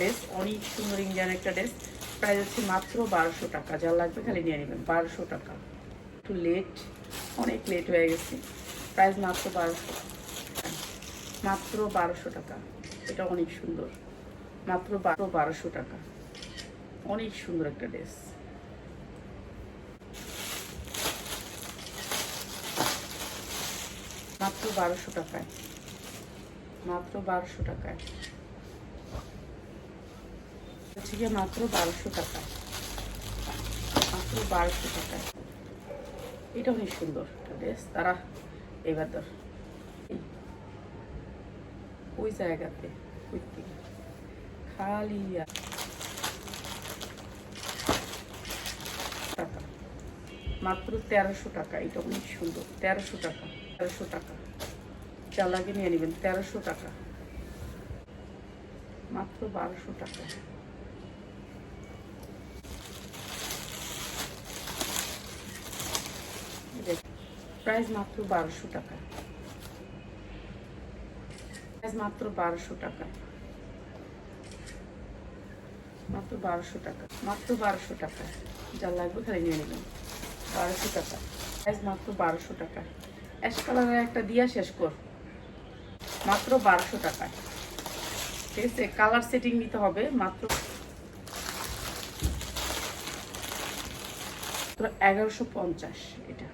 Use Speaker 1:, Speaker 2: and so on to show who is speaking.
Speaker 1: Dress, অনেক সুন্দর Indian একটা ড্রেস। প্রাইস হচ্ছে মাত্র বারোশো টাকা। যা লাগবে খালি নিয়ে নেবেন, বারোশো টাকা। একটু লেট অনেক লেট হয়ে গেছে। প্রাইস মাত্র বারোশো মাত্র বারোশো টাকা। এটা অনেক সুন্দর। মাত্র বারো, বারোশো টাকা। অনেক সুন্দর একটা ড্রেস। মাত্র বারোশো টাকায়। মাত্র বারোশো টাকায়। হচ্ছে মাত্র বারোশো টাকা। মাত্র বারোশো টাকায় এটা অনেক সুন্দর ড্রেস। তারা এবার ধর। ওই জায়গাতে, ওই খালি টাকা। মাত্র তেরোশো টাকা। এটা অনেক সুন্দর। তেরোশো টাকা। তেরোশো টাকা। লাগে নিয়ে নেবেন। তেরোশো টাকা। মাত্র বারোশো টাকা। প্রাইস মাত্র বারোশো টাকা। প্রাইস মাত্র বারোশো টাকা। মাত্র বারোশো টাকা। মাত্র বারোশো টাকা। যা লাগবে খালি নিয়ে নেবেন। বারোশো টাকা। প্রাইস মাত্র বারোশো টাকা। অ্যাশ কালারের একটা দিয়া শেষ কর। মাত্র বারোশো টাকায় ঠিক আছে? কালার সেটিং নিতে হবে। মাত্র এগারোশো পঞ্চাশ এটা।